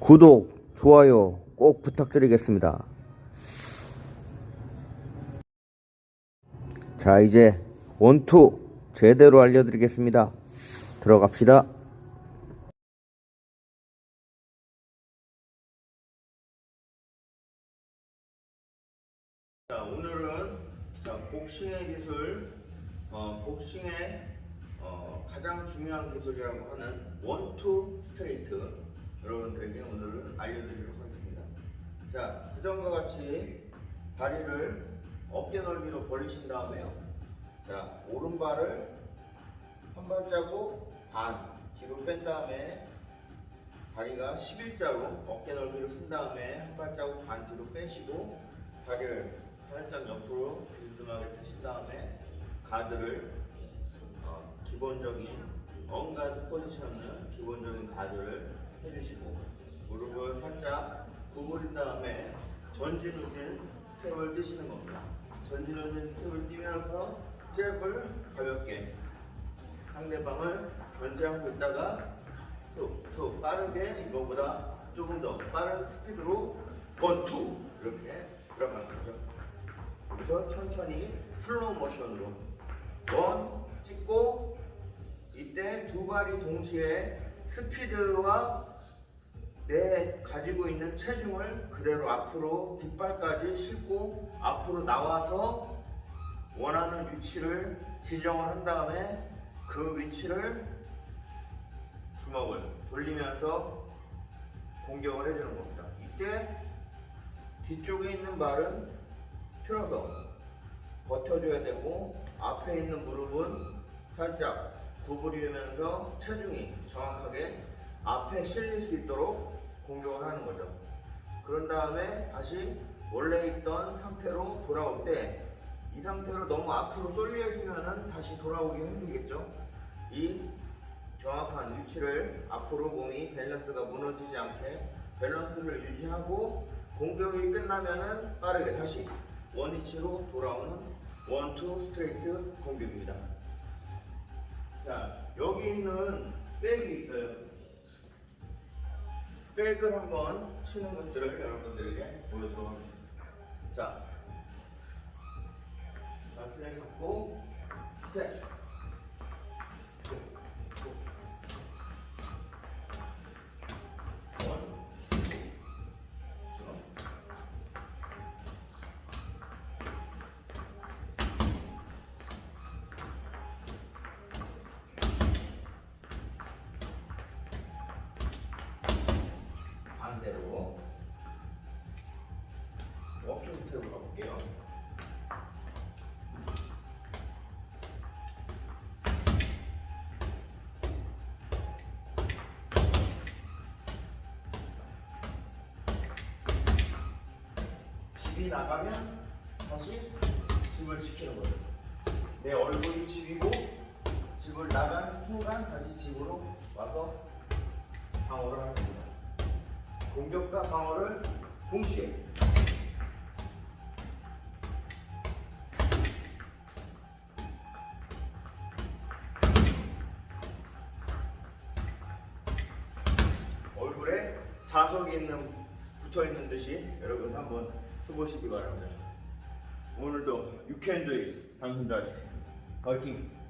구독, 좋아요 꼭 부탁드리겠습니다. 자, 이제 원투 제대로 알려드리겠습니다. 들어갑시다. 자, 오늘은 자, 복싱의 기술, 어, 복싱의 어, 가장 중요한 기술이라고 하는 원투 스트레이트 여러분들에게 오늘은 알려드리도록 하겠습니다. 자, 그전과 같이 다리를 어깨 넓이로 벌리신 다음에요. 자, 오른발을 한 발자국 반 뒤로 뺀 다음에 다리가 11자로 어깨 넓이를 쓴 다음에 한 발자국 반 뒤로 빼시고 다리를 살짝 옆으로 비스듬하게 트신 다음에 가드를 어, 기본적인 언가드 포지션을 기본적인 가드를 해주시고 무릎을 살짝 구부린 다음에 전진 후진 스텝을 뛰시는 겁니다. 전진 후진 스텝을 뛰면서 잽을 가볍게 상대방을 견제하고 있다가 툭툭 빠르게 이거보다 조금 더 빠른 스피드로 원투 이렇게 들어가는 거죠. 여기서 천천히 슬로우 모션으로 원 찍고 이때 두 발이 동시에 스피드와 내 가지고 있는 체중을 그대로 앞으로 뒷발까지 싣고 앞으로 나와서 원하는 위치를 지정을 한 다음에 그 위치를 주먹을 돌리면서 공격을 해주는 겁니다. 이때 뒤쪽에 있는 발은 틀어서 버텨줘야 되고 앞에 있는 무릎은 살짝 구부리면서 체중이 정확하게 앞에 실릴 수 있도록 공격을 하는 거죠. 그런 다음에 다시 원래 있던 상태로 돌아올 때 이 상태로 너무 앞으로 쏠려 있으면은 다시 돌아오기 힘들겠죠. 이 정확한 위치를 앞으로 몸이 밸런스가 무너지지 않게 밸런스를 유지하고 공격이 끝나면은 빠르게 다시 원위치로 돌아오는 원투 스트레이트 공격입니다. 자 여기 있는 백이 있어요. 백을 한번 치는 것들을 여러분들에게 보여드리도록 하겠습니다. 자, 자 슬랙 잡고 스 집이 나가면 다시 집을 지키는 거죠. 내 얼굴이 집이고 집을 나간 순간 다시 집으로 와서 방어를 하는 겁니다. 공격과 방어를 동시에 얼굴에 자석이 있는 붙어 있는 듯이 여러분 한번 해보시기 바랍니다. 오늘도 당신도 할수 있습니다. 파이팅!